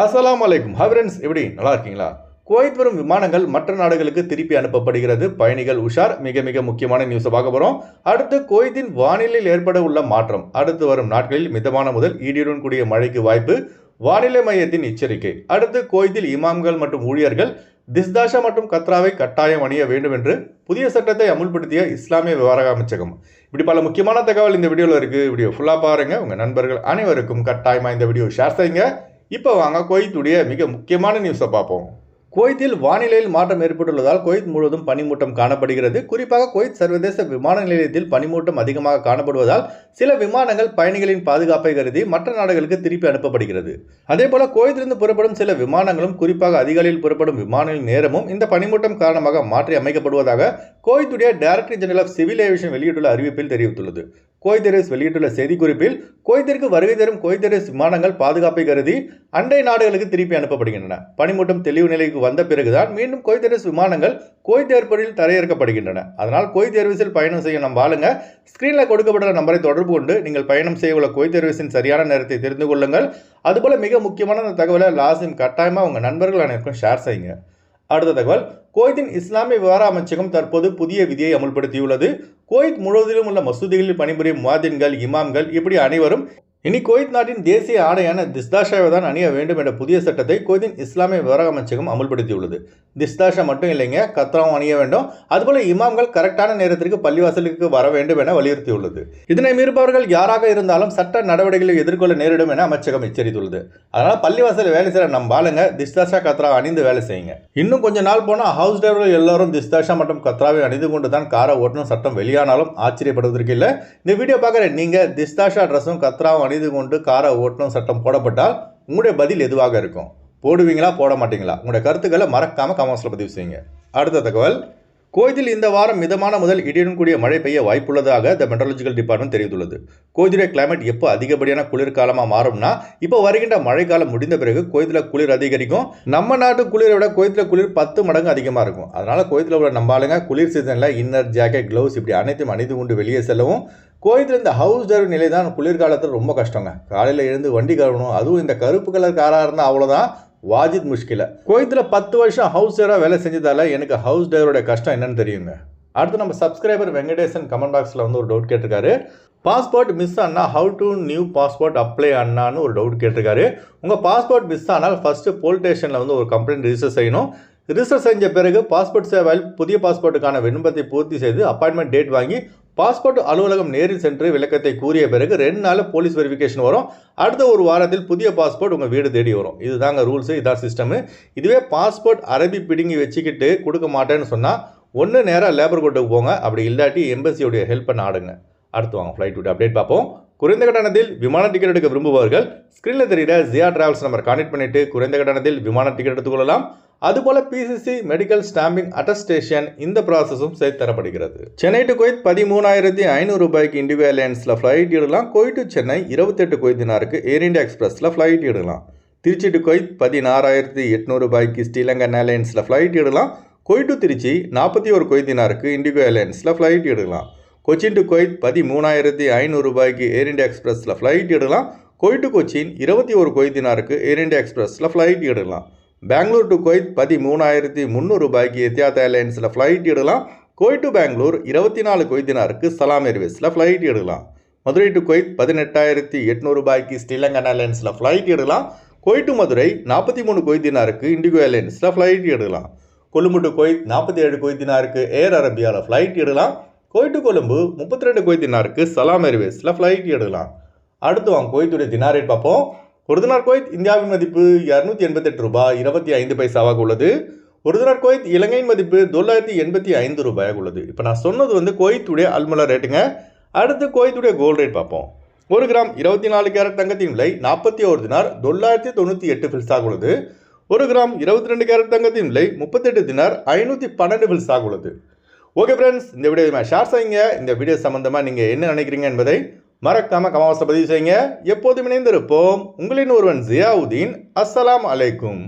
அஸ்லாம் அலைக்கும். ஹவரன்ஸ் எப்படி? நல்லா இருக்கீங்களா? குவைத் வரும் விமானங்கள் மற்ற நாடுகளுக்கு திருப்பி அனுப்பப்படுகிறது. பயணிகள் உஷார். மிக மிக முக்கியமான நியூஸை பார்க்க போகிறோம் அடுத்து குவைத்தின் வானிலையில் ஏற்பட உள்ள மாற்றம். அடுத்து வரும் நாட்களில் மிதமான முதல் ஈடியுடன் கூடிய மழைக்கு வாய்ப்பு. வானிலை மையத்தின் எச்சரிக்கை. அடுத்து கோய்தில் இமாம்கள் மற்றும் ஊழியர்கள் திஸ்தாஷா மற்றும் கத்ராவை கட்டாயம் அணிய வேண்டும் என்று புதிய சட்டத்தை அமுல்படுத்திய இஸ்லாமிய விவகார அமைச்சகம். இப்படி பல முக்கியமான தகவல் இந்த வீடியோவில் இருக்குது வீடியோ ஃபுல்லாக பாருங்கள் உங்கள் நண்பர்கள் அனைவருக்கும் கட்டாயமாக இந்த வீடியோ ஷேர் செய்யுங்க. இப்போ வாங்க குவைத்துடைய மிக முக்கியமான நியூஸை பார்ப்போம். குவைத்தில் வானிலையில் மாற்றம் ஏற்பட்டுள்ளதால் குவைத் முழுவதும் பனிமூட்டம் காணப்படுகிறது. குறிப்பாக குவைத் சர்வதேச விமான நிலையத்தில் பனிமூட்டம் அதிகமாக காணப்படுவதால் சில விமானங்கள் பயணிகளின் பாதுகாப்பை கருதி மற்ற நாடுகளுக்கு திருப்பி அனுப்பப்படுகிறது. அதேபோல குவைத்திலிருந்து புறப்படும் சில விமானங்களும் குறிப்பாக அதிகாலையில் புறப்படும் விமானங்களின் நேரமும் இந்த பனிமூட்டம் காரணமாக மாற்றி அமைக்கப்படுவதாக குவைத்துடைய director general of civil aviation வெளியிட்டுள்ள அறிவிப்பில் தெரிவித்துள்ளது. குவைத் வெளியிட்டுள்ள செய்திக்குறிப்பில் கோய்திற்கு வருகை தரும் குவைத் விமானங்கள் பாதுகாப்பை கருதி அண்டை நாடுகளுக்கு திருப்பி அனுப்பப்படுகின்றன. பனிமூட்டம் தெளிவு நிலைக்கு வந்த பிறகுதான் மீண்டும் குவைத் விமானங்கள் குவைத் ஏர்போர்ட்டில் தரையிறக்கப்படுகின்றன. அதனால் குவைத் ஏர்வேஸில் பயணம் செய்ய நம்ம ஆளுங்க ஸ்கிரீனில் கொடுக்கப்பட்ட நம்பரை தொடர்பு கொண்டு நீங்கள் பயணம் செய்ய உள்ள குவைத் ஏர்வேஸின் சரியான நேரத்தை தெரிந்து கொள்ளுங்கள். அதுபோல் மிக முக்கியமான அந்த தகவலை லாசிம் கட்டாயமாக உங்கள் நண்பர்கள் அனைவருக்கும் ஷேர் செய்யுங்க. அடுத்த தகவல் குவைத்தின் இஸ்லாமிய விவகார அமைச்சகம் தற்போது புதிய விதியை அமுல்படுத்தியுள்ளது. குவைத் முழுவதிலும் உள்ள மசூதிகளில் பணிபுரியும் முவாதின்கள் இமாம்கள் இப்படி அனைவரும் இனி குவைத் நாட்டின் தேசிய ஆடையான திஸ்தாஷாவை தான் அணிய வேண்டும் என்ற புதிய சட்டத்தை குவைத்தின் இஸ்லாமிய விவகார அமைச்சகம் அமல்படுத்தியுள்ளது. திஸ்தாஷா மட்டும் இல்லைங்க கத்ராவும் அணிய வேண்டும். அதுபோல இமாம்கள் கரெக்டான நேரத்திற்கு பள்ளிவாசலுக்கு வர வேண்டும் என வலியுறுத்தியுள்ளது. இதனை மீறுபவர்கள் யாராக இருந்தாலும் சட்ட நடவடிக்கைகளை எதிர்கொள்ள நேரிடும் என அமைச்சகம் எச்சரித்துள்ளது. அதனால பள்ளிவாசல் வேலை செய்கிற நம்ம ஆளுங்க திஸ்தாஷா கத்ரா அணிந்து வேலை செய்யுங்க. இன்னும் கொஞ்ச நாள் போனால் ஹவுஸ் டிரைவர்கள் எல்லாரும் திஸ்தாஷா மற்றும் கத்ராவை அணிந்து கொண்டு தான் காரை ஓட்டணும் சட்டம் வெளியானாலும் ஆச்சரியப்படுவதற்கு இல்லை. இந்த வீடியோ பார்க்குற நீங்கள் திஸ்தாஷா ட்ரெஸ்ஸும் கத்ராவும் அணிந்து கொண்டு காரை ஓட்டணும் சட்டம் போடப்பட்டால் உங்களுடைய பதில் எதுவாக இருக்கும்? போடுவீங்களா போட மாட்டீங்களா? உங்களுடைய கருத்துக்களை மறக்காமல் கமெண்ட்ஸில் பதிவு செய்யுங்க. அடுத்த தகவல் கோயிலில் இந்த வாரம் மிதமான முதல் இடியுடன் கூடிய மழை பெய்ய வாய்ப்புள்ளதாக த மெட்ரலஜிக்கல் டிபார்ட்மெண்ட் தெரிவித்துள்ளது. கோயிலுடைய கிளைமேட் எப்போ அதிகப்படியான குளிர்காலமாக மாறும்னா இப்போ வருகின்ற மழைக்காலம் முடிந்த பிறகு கோயிலில் குளிர் அதிகரிக்கும். நம்ம நாட்டு குளிரை விட கோயிலில் குளிர் பத்து மடங்கு அதிகமாக இருக்கும். அதனால கோயிலில் உள்ள நம்ம ஆளுங்க குளிர் சீசனில் இன்னர் ஜாக்கெட் க்ளவுஸ் இப்படி அனைத்தும் அணிந்து கொண்டு வெளியே செல்லவும். கோயத்தில் இந்த ஹவுஸ் டிரைவர் நிலை தான் குளிர்காலத்தில் ரொம்ப கஷ்டங்க. காலையில் எழுந்து வண்டி கழுவணும். அதுவும் இந்த கருப்பு கலர் காராக இருந்தால் அவ்வளோதான் வாஜித் முஷ்கில. கோயத்தில் பத்து வருஷம் ஹவுஸ் டிரைவராக வேலை செஞ்சதால எனக்கு ஹவுஸ் டிரைவரோட கஷ்டம் என்னன்னு தெரியுங்க. அடுத்து நம்ம சப்ஸ்கிரைபர் வெங்கடேசன் கமெண்ட் பாக்ஸில் வந்து ஒரு டவுட் கேட்டிருக்காரு. பாஸ்போர்ட் மிஸ் ஆனால் how to new passport apply அண்ணான்னு ஒரு டவுட் கேட்டிருக்காரு. உங்கள் பாஸ்போர்ட் மிஸ் ஆனால் ஃபஸ்ட்டு போலீஸ் ஸ்டேஷனில் வந்து ஒரு கம்ப்ளைண்ட் ரிஜிஸ்டர் செய்யணும். ரிஜிஸ்டர் செஞ்ச பிறகு பாஸ்போர்ட் சேவையில் புதிய பாஸ்போர்ட்டுக்கான விண்ணப்பத்தை பூர்த்தி செய்து அப்பாயின்மெண்ட் டேட் வாங்கி பாஸ்போர்ட் அலுவலகம் நேரில் சென்று விளக்கத்தை கூறிய பிறகு ரெண்டு நாள் போலீஸ் வெரிஃபிகேஷன் வரும். அடுத்த ஒரு வாரத்தில் புதிய பாஸ்போர்ட் உங்கள் வீடு தேடி வரும். இதுதாங்க ரூல்ஸு இதான் சிஸ்டமு இதுவே பாஸ்போர்ட் அரபி பிடுங்கி வச்சுக்கிட்டு கொடுக்க மாட்டேன்னு சொன்னால் ஒன்று நேராக லேபர் கோர்ட்டுக்கு போங்க. அப்படி இல்லாட்டி எம்பசியோடைய ஹெல்ப் பண்ண ஆடுங்க. அடுத்து வாங்க ஃப்ளைட் விட்டு அப்டேட் பார்ப்போம். குறைந்த கட்டணத்தில் விமான டிக்கெட் எடுக்க விரும்புபவர்கள் ஸ்க்ரீனில் தெரிகிற ஜியா டிராவல்ஸ் நம்பர் கான்டெக்ட் பண்ணிட்டு குறைந்த கட்டணத்தில் விமான டிக்கெட் எடுத்துக்கொள்ளலாம் அதுபோல பிசிசி மெடிக்கல் ஸ்டாம்பிங் அட்டஸ்டேஷன் இந்த ப்ராசஸும் சேர்த்து தரப்படுகிறது. சென்னை டு குவைத் பதிமூணாயிரத்தி ஐநூறு ரூபாய்க்கு இண்டிகோ ஏர்லைன்ஸில் ஃப்ளைட் எடுக்கலாம். கோய் டு சென்னை இருபத்தெட்டு குவைத்தினாருக்கு ஏர் இண்டியா எக்ஸ்பிரஸில் ஃப்ளைட் எடுக்கலாம். திருச்சி டு குவைத் பதினாறாயிரத்தி எட்நூறு ரூபாய்க்கு ஸ்ரீலங்கன் ஏர்லைன்ஸில் ஃப்ளைட் எடுக்கலாம். கோய் டு திருச்சி நாற்பத்தி ஒரு குவைத்தினாருக்கு இண்டிகோ ஏர்லைன்ஸில் ஃப்ளைட் எடுக்கலாம். கொச்சின் டு கொய்த் பதிமூணாயிரத்தி ஐநூறு ரூபாய்க்கு ஏர் இண்டியா எக்ஸ்பிரஸில் ஃப்ளைட் எடுக்கலாம். கோய் டு கொச்சின் இருபத்தி ஒரு கொய்தினாருக்கு ஏர் இண்டியா எக்ஸ்பிரஸில் ஃப்ளைட் எடுக்கலாம். பெங்களூர் டு கொய்த் பதிமூணாயிரத்தி முந்நூறு ரூபாய்க்கு எத்தியாத் ஏர்லைன்ஸில் ஃப்ளைட் எடுக்கலாம். கோய் டு பெங்களூர் இருபத்தி நாலு கொய்தினாருக்கு சலாம் ஏர்வேஸில் ஃப்ளைட் எடுக்கலாம். மதுரை டு கொய்த் பதினெட்டாயிரத்தி எட்நூறு ரூபாய்க்கு ஸ்ரீலங்கன் ஏர்லைன்ஸில் ஃப்ளைட் எடுக்கலாம். கோய் டு மதுரை நாற்பத்தி மூணு கொய்தினாருக்கு இண்டிகோ ஏர்லைன்ஸில் ஃப்ளைட் எடுக்கலாம். கொழும்பு டு கொய்த் நாற்பத்தி ஏழு கொய்தினாருக்கு ஏர் அரபியாவில் ஃப்ளைட் எடுக்கலாம். கோயிட்டு கொழும்பு முப்பத்தி ரெண்டு கொய்தினாருக்கு சலாம் ஏர்வேஸில் ஃப்ளைட் எடுக்கலாம். அடுத்து வாங்க கோயத்துடைய தினார் ரேட் பார்ப்போம். ஒரு தினார் கோயத் இந்தியாவின் மதிப்பு இரநூத்தி எண்பத்தெட்டு ரூபாய் இருபத்தி ஐந்து பைசாவாக உள்ளது. ஒரு தினார் கோயத் இலங்கையின் மதிப்பு தொள்ளாயிரத்தி எண்பத்தி ஐந்து ரூபாயாக உள்ளது. இப்போ நான் சொன்னது வந்து கோயத்துடைய அல்மலா ரேட்டுங்க அடுத்து கோயத்துடைய கோல்ட் ரேட் பார்ப்போம். ஒரு கிராம் இருபத்தி நாலு கேரட் தங்கத்தின் விலை நாற்பத்தி ஒரு தினார் தொள்ளாயிரத்தி தொண்ணூற்றி எட்டு ஃபில்ஸாக உள்ளது. ஒரு கிராம் இருபத்தி ரெண்டு கேரட் தங்கத்தின் விலை முப்பத்தெட்டு தினார் ஐநூற்றி பன்னெண்டு ஃபில்ஸாக உள்ளது. ஓகே ஃப்ரெண்ட்ஸ் இந்த வீடியோ ஷேர் செய்யுங்க. இந்த வீடியோ சம்மந்தமாக நீங்கள் என்ன நினைக்கிறீங்க என்பதை மறக்காமல் கமாவாசை பதிவு செய்யுங்க. எப்போதும் இணைந்திருப்போம். உங்களின் ஒருவன் ஜியாவுதீன். அஸ்ஸலாம் அலைக்கும்.